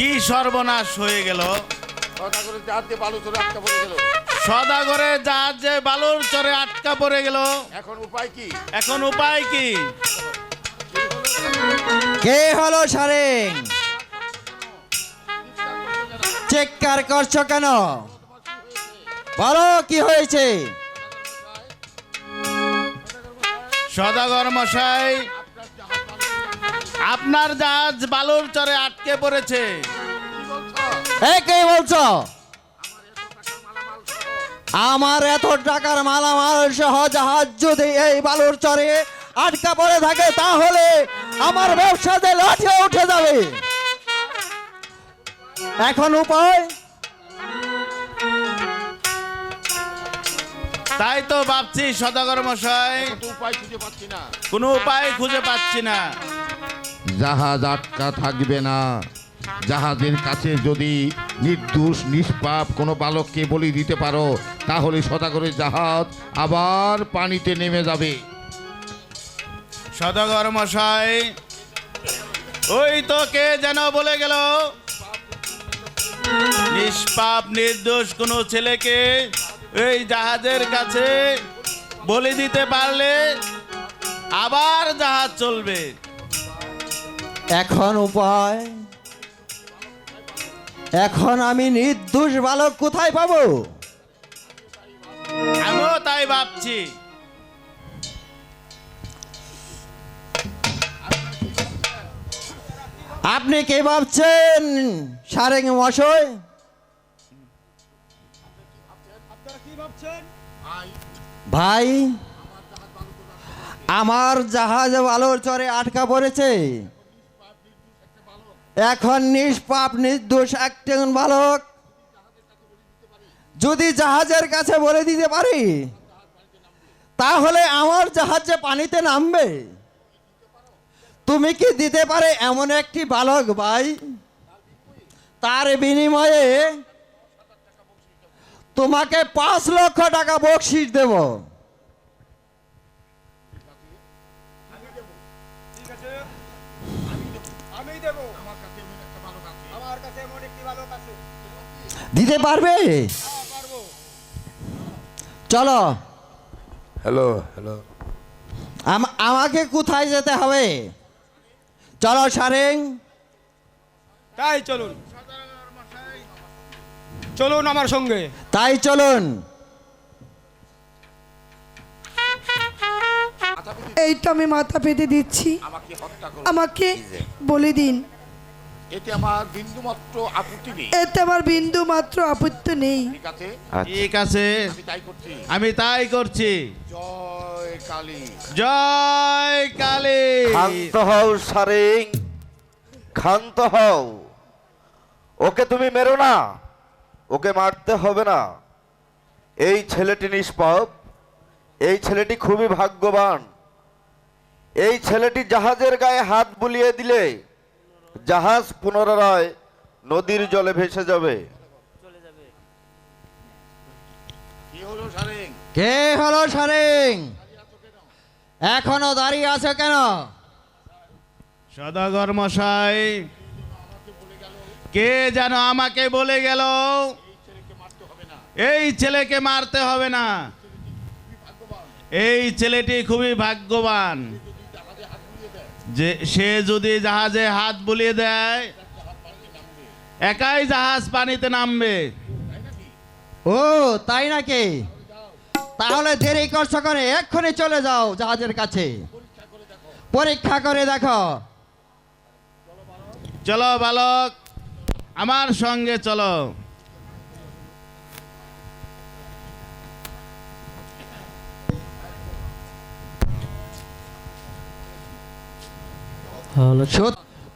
কি সর্বনাশ হয়ে গেল? করে জাহাজে বালু চলে আটকা পড়ে গেল। সদাগরে জাহাজ যে বালুর চরে আটকা পড়ে গেল। এখন উপায় কি? এখন উপায় কি? কে হলো সারেং? চিৎকার করছ কেন? বলো কি হয়েছে? সদাগর মশাই আপনার জাহাজ বালুর চরে আটকে পড়েছে কে বলছো? আমার এত টাকার মালামাল সহ জাহাজ যদি এই বালুর চরে আটকা পড়ে থাকে তাহলে আমার ব্যবসাতে লাঠে উঠে যাবে। এখন উপায়? তাই তো ভাবছি সদাগর মশাই। উপায় খুঁজে পাচ্ছি না। কোনো উপায় খুঁজে পাচ্ছি না। জাহাজ আটকা থাকবে না। জাহাজের কাছে যদি নির্দোষ, নিষ্পাপ কোনো বালককে বলি দিতে পারো, তাহলে সদাগরের জাহাজ আবার পানিতে নেমে যাবে। সদাগর মশাই, ওই তো কে যেন বলে গেল, নিষ্পাপ, নির্দোষ কোনো ছেলেকে এই জাহাজের কাছে বলে দিতে পারলে আবার জাহাজ চলবে। এখন উপায়। এখন আমি নির্দোষ বালক কোথায় পাবো? আমিও তাই ভাবছি। আপনি কে ভাবছেন সারেং মশাই ভাই আমার জাহাজ বালুর চরে আটকা পড়েছে। এখন নিষ্পাপ, নির্দোষ একজন বালক। যদি জাহাজের কাছে বলে দিতে পারি, তাহলে আমার জাহাজ পানিতে নামবে। তুমি কি দিতে পারে এমন একটি বালক ভাই? তার বিনিময়ে তোমাকে পাঁচ লক্ষ টাকা বকশিস দেব। দিতে পারবে? চলো। হ্যালো হ্যালো আম- আমাকে কোথায় যেতে হবে? চলো সারেং। তাই চলুন। চলুন আমার সঙ্গে। তাই চলুন। এইটা আমি মাথা পেতে দিচ্ছি। আমাকে হত্যা করো। আমাকে বলে দিন। এতে আমার বিন্দু মাত্র আপত্তি নেই। এতে আমার বিন্দু মাত্র আপত্তি নেই। ঠিক আছে? ঠিক আছে। আমি তাই করছি। আমি তাই করছি। জয় কালী। জয় কালী। ক্ষান্ত হও সারেং ক্ষান্ত হও। ওকে তুমি মেরো না ওকে মারতে হবে না। এই ছেলেটি নিষ্পাপ এই ছেলেটি খুবই ভাগ্যবান। এই ছেলেটি জাহাজের গায়ে হাত বুলিয়ে দিলে জাহাজ পুনরায় নদীর জলে ভেসে যাবে। কি হলো সারেং? কে হলো সারেং? এখনও দাঁড়িয়ে আছে কেন? সদাগর মশাই কে যেন আমাকে বলে গেল এই ছেলেকে মারতে হবে না। এই ছেলেটি খুবই ভাগ্যবান। যে সে যদি জাহাজে হাত বুলিয়ে দেয় একাই জাহাজ পানিতে নামবে। ও তাই নাকি? তাহলে দেরি করছ করে এক্ষুনি চলে যাও জাহাজের কাছে। পরীক্ষা করে দেখো। চলো বালক আমার সঙ্গে চলো।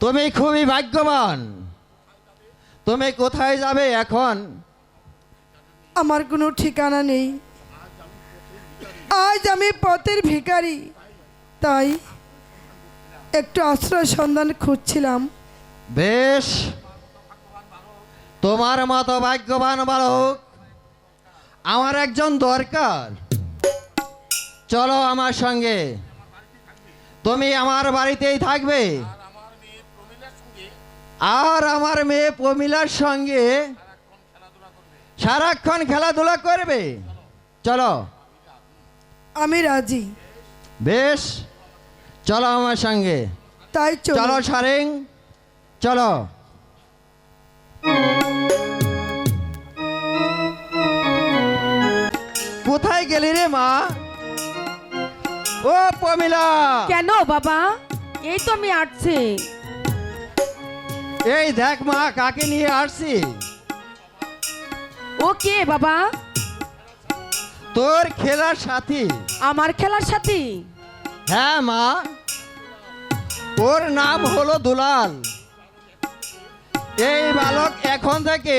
তুমি খুবই ভাগ্যবান। তুমি কোথায় যাবে এখন? আমার কোনো ঠিকানা নেই। আজ আমি পথের ভিখারি। তাই একটু আশ্রয় সন্ধান খুঁজছিলাম। বেশ। তোমার মতো ভাগ্যবান বালক আমার একজন দরকার। চলো আমার সঙ্গে। তুমি আমার বাড়িতেই থাকবে। আর আমার মেয়ে প্রমিলার সঙ্গে সারাক্ষণ খেলাধুলা করবে। চলো। আমি রাজি। বেশ। চলো আমার সঙ্গে। তাই চলো। চলো সারেং। চলো। কোথায় গেলি রে মা? ও প্রমিলা। কেন বাবা? এই তো আমি আসছি। এই দেখ মা কাকে নিয়ে আসছি? ও কে বাবা? তোর খেলার সাথী। আমার খেলার সাথী? হ্যাঁ মা। ওর নাম হলো দুলাল। এই বালক এখন থেকে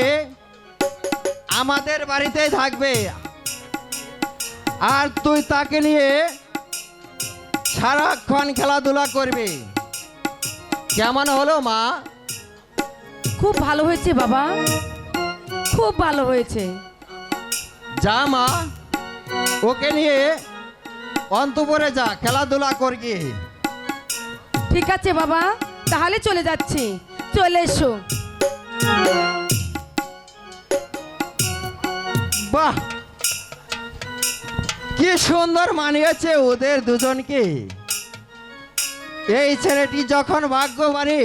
আমাদের বাড়িতেই থাকবে। আর তুই তাকে নিয়ে সারাক্ষণ খেলাধুলা করবে। কেমন হলো মা? খুব ভালো হয়েছে বাবা। খুব ভালো হয়েছে। যা মা। ওকে নিয়ে অন্তপুরে যা খেলাধুলা করবি। ঠিক আছে বাবা। তাহলে চলে যাচ্ছি। চলে এসো। বাহ! কি সুন্দর মানিয়েছে ওদের দুজনকে। এই ছেলেটি যখন ভাগ্য ভাগ্যবানী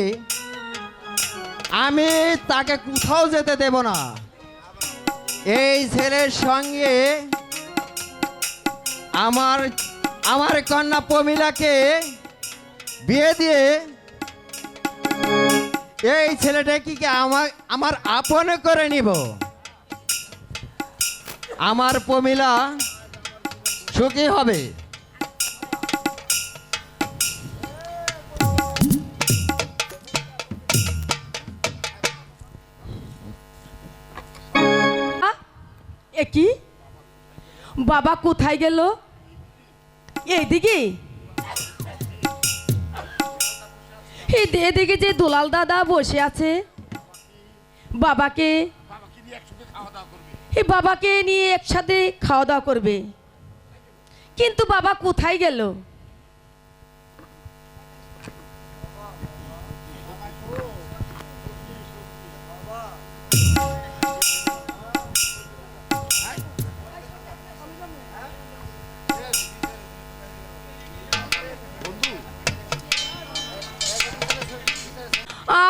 আমি তাকে কোথাও যেতে দেব না। এই ছেলের সঙ্গে আমার আমার কন্যা প্রমিলাকে বিয়ে দিয়ে এই ছেলেটাকে আমার আমার আপন করে নিব। আমার প্রমিলা সুখী হবে? কি? বাবা কোথায় গেল? এইদিকে? এদিকে যে দুলাল দাদা বসে আছে। বাবাকে? বাবাকে নিয়ে একসাথে খাওয়া দাওয়া করবে। কিন্তু বাবা কোথায় গেল?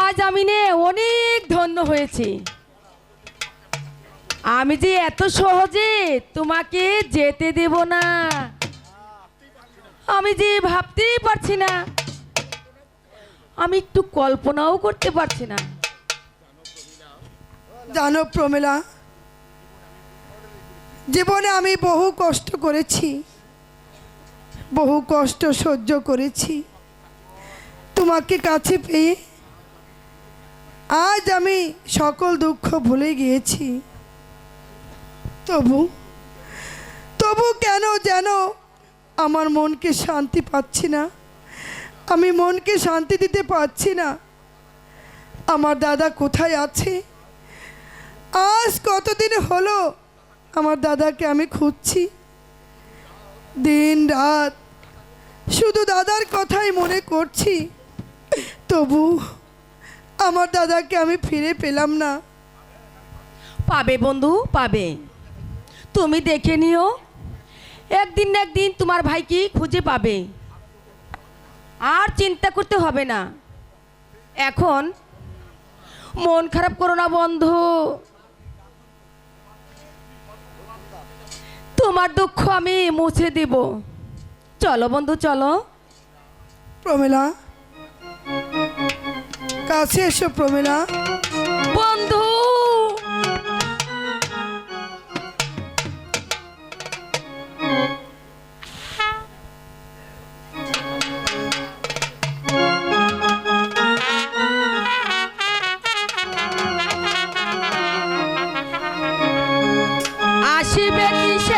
আজ আমি নে অনেক ধন্য হয়েছি। আমি যে এত সহজে তোমাকে যেতে দেব না। আমি যে ভাবতেই পারছি না। আমি একটু কল্পনাও করতে পারছি না। জানো প্রমিলা জীবনে আমি বহু কষ্ট করেছি, বহু কষ্ট সহ্য করেছি। তোমাকে কাছে পেয়ে আজ আমি সকল দুঃখ ভুলে গিয়েছি। তবু তবু কেন যেন আমার মনকে শান্তি পাচ্ছি না। আমি মনকে শান্তি দিতে পারছি না। আমার দাদা কোথায় আছে? আজ কতদিন হলো আমার দাদাকে আমি খুঁজছি? দিন রাত শুধু দাদার কথাই মনে করছি। তবু আমার দাদাকে আমি ফিরে পেলাম না। পাবে বন্ধু, পাবে। তুমি দেখে নিও একদিন না একদিন তোমার ভাইকে খুঁজে পাবে। আর চিন্তা করতে হবে না। এখন মন খারাপ করো না বন্ধু। তোমার দুঃখ আমি মুছে দেব। চলো বন্ধু, চলো। প্রমিলা, কাছে এসো প্রমিলা। Aşibe kişi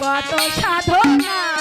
কত সাধনা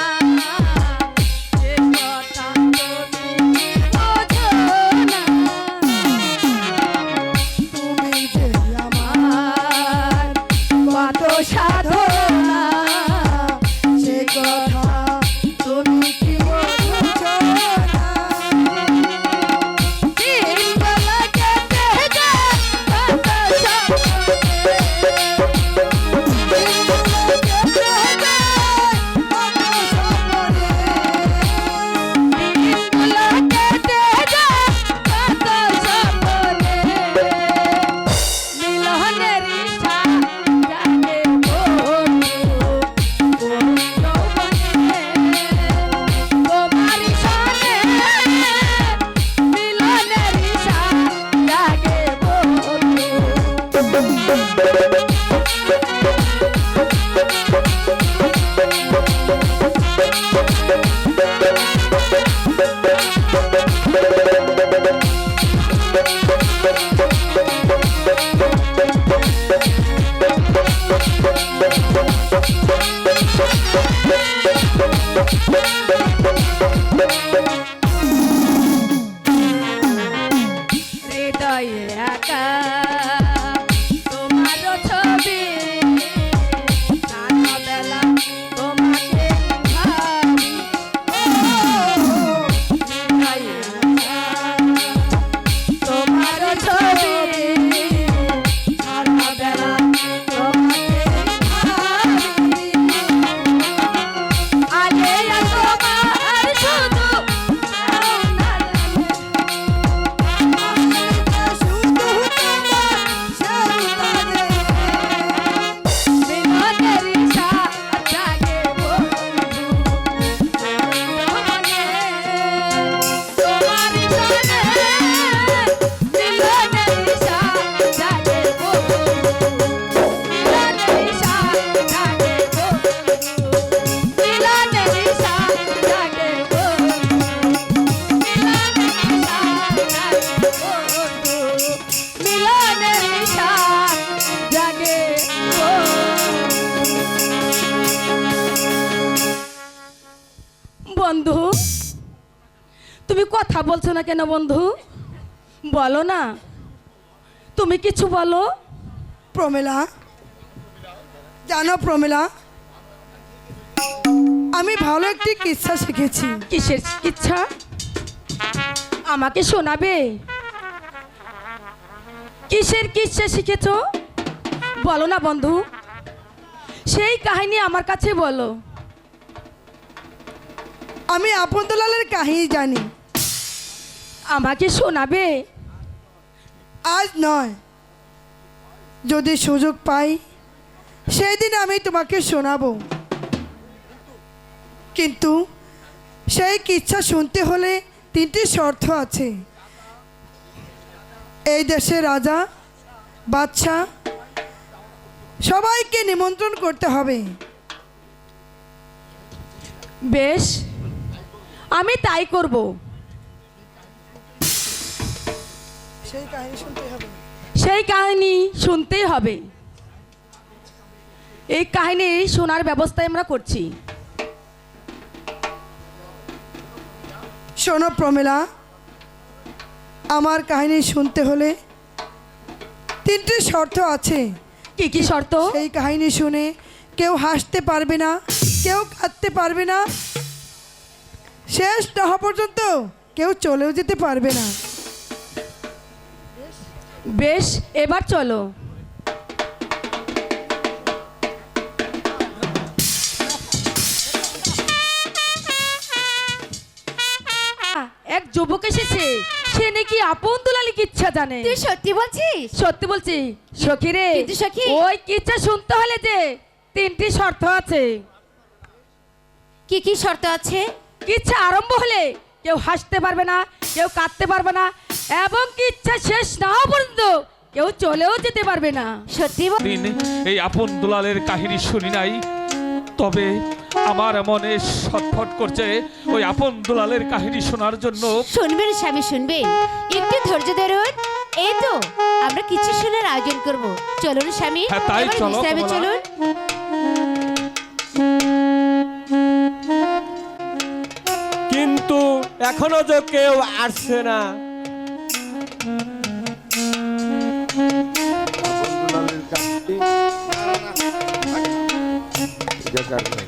একা কেন বন্ধু? বলো না। তুমি কিছু বলো। প্রমেলা জানো প্রমেলা আমি ভালো একটি কিচ্ছা শিখেছি। কিসের ইচ্ছা আমাকে শোনাবে? কিসের কিচ্ছা শিখেছ? বলো না বন্ধু। সেই কাহিনী আমার কাছে বলো। আমি আপন্তলালের কাহিনী জানি। আমাকে শোনাবে? আজ নয়। যদি সুযোগ পাই সেই দিন আমি তোমাকে শোনাবো। কিন্তু সেই কিচ্ছা শুনতে হলে তিনটি শর্ত আছে। এই দেশের রাজা বাদশাহ সবাইকে নিমন্ত্রণ করতে হবে। বেশ আমি তাই করব। সেই কাহিনী শুনতে হবে। সেই কাহিনী শুনতেই হবে। এই কাহিনী শোনার ব্যবস্থাই আমরা করছি। শোনো প্রমিলা আমার কাহিনী শুনতে হলে তিনটি শর্ত আছে। কি কি শর্ত? সেই কাহিনী শুনে কেউ হাসতে পারবে না কেউ কাঁদতে পারবে না। শেষ না হওয়া পর্যন্ত কেউ চলেও যেতে পারবে না। বেশ এবার চলো। এক যুবক এসেছে। সে নাকি আপন দুলালি কিচ্ছা জানে। তুই সত্যি বলছিস? সত্যি বলছি। সখী রে কিন্তু সখী? ওই কিচ্ছা শুনতে হলে যে তিনটি শর্ত আছে। কি কি শর্ত আছে? ইচ্ছা আরম্ভ হলে কেউ হাসতে পারবে না কেউ কাঁদতে পারবে না এবং কি ইচ্ছা শেষ না হওয়া পর্যন্ত কেউ চলেও যেতে পারবে না। সত্যি দিন এই আপন দুলালের কাহিনী শুনি নাই তবে আমার মনে ছটফট করছে ওই আপন দুলালের কাহিনী শোনার জন্য। শুনবেন স্বামী শুনবেন। একটু ধৈর্য ধরুন। এই তো আমরা কিছু শোনার আয়োজন করব। চলুন স্বামী হ্যাঁ, তাই চলো, চলুন। এখনও তো কেউ আসছে না। এখানে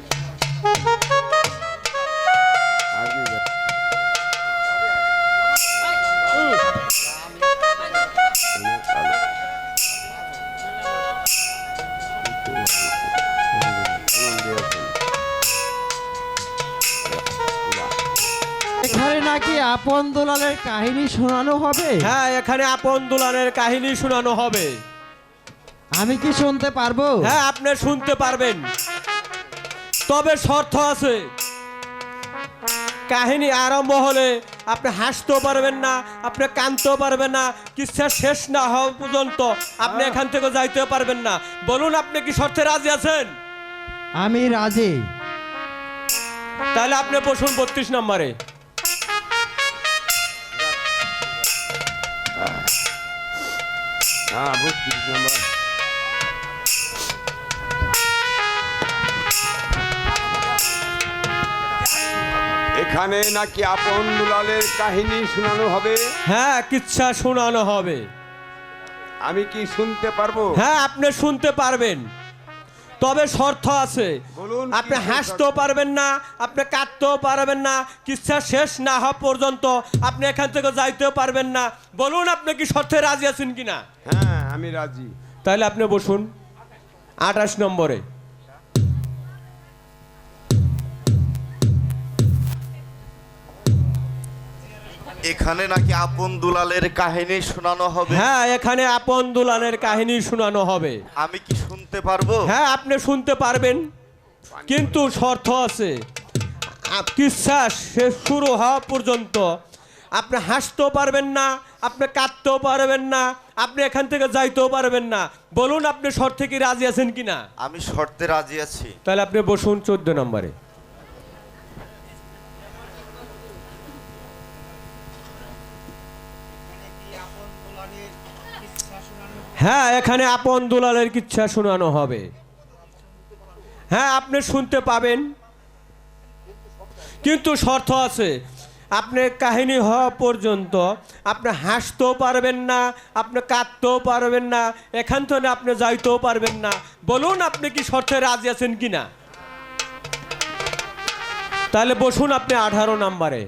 নাকি আপন দুলালের কাহিনী শোনানো হবে? হ্যাঁ এখানে আপন দুলানের কাহিনী শোনানো হবে। আমি কি শুনতে পারব? হ্যাঁ আপনি শুনতে পারবেন। তবে শর্ত আছে। কাহিনী আরম্ভ হলে আপনি হাসতেও পারবেন না আপনি কাঁদতেও পারবেন না কিচ্ছা শেষ না হওয়া পর্যন্ত আপনি এখান থেকে যাইতেও পারবেন না। বলুন আপনি কি শর্তে রাজি আছেন? আমি রাজি। তাহলে আপনি বসুন বত্রিশ নম্বরে। এখানে নাকি আপন দুলালের কাহিনী শোনানো হবে? হ্যাঁ কিচ্ছা শোনানো হবে। আমি কি শুনতে পারব? হ্যাঁ আপনি শুনতে পারবেন। তবে শর্ত আছে। বলুন আপনি হাসতেও পারবেন না আপনি কাঁদতেও পারবেন না কিচ্ছা শেষ না হওয়া পর্যন্ত আপনি এখান থেকে যাইতেও পারবেন না। বলুন আপনি কি শর্তে রাজি আছেন কিনা? হ্যাঁ আমি রাজি। তাহলে আপনি বসুন। আঠাশ নম্বরে। এখানে নাকি আপন দুলালের কাহিনী শোনানো হবে? হ্যাঁ এখানে আপন দুলালের কাহিনী শোনানো হবে। আমি কি শুনতে পারব? হ্যাঁ আপনি শুনতে পারবেন। কিন্তু শর্ত আছে। কিচ্ছা শেষ শুরু হওয়া পর্যন্ত আপনি হাসতেও পারবেন না আপনি কাঁদতেও পারবেন না আপনি এখান থেকে যাইতেও পারবেন না। বলুন আপনি শর্তে কি রাজি আছেন কি না আমি শর্তে রাজি আছি। তাহলে আপনি বসুন চোদ্দ নম্বরে। হ্যাঁ এখানে আপন দুলালের কিচ্ছা শোনানো হবে। হ্যাঁ আপনি শুনতে পাবেন। কিন্তু শর্ত আছে, আপনি কাহিনী হওয়া পর্যন্ত আপনি হাসতেও পারবেন না, আপনি কাঁদতেও পারবেন না, এখান থেকে আপনি যাইতেও পারবেন না। বলুন, আপনি কি শর্তে রাজি আছেন কি না তাহলে বসুন আপনি আঠারো নাম্বারে।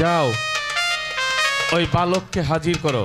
যাও। ওই বালককে হাজির করো।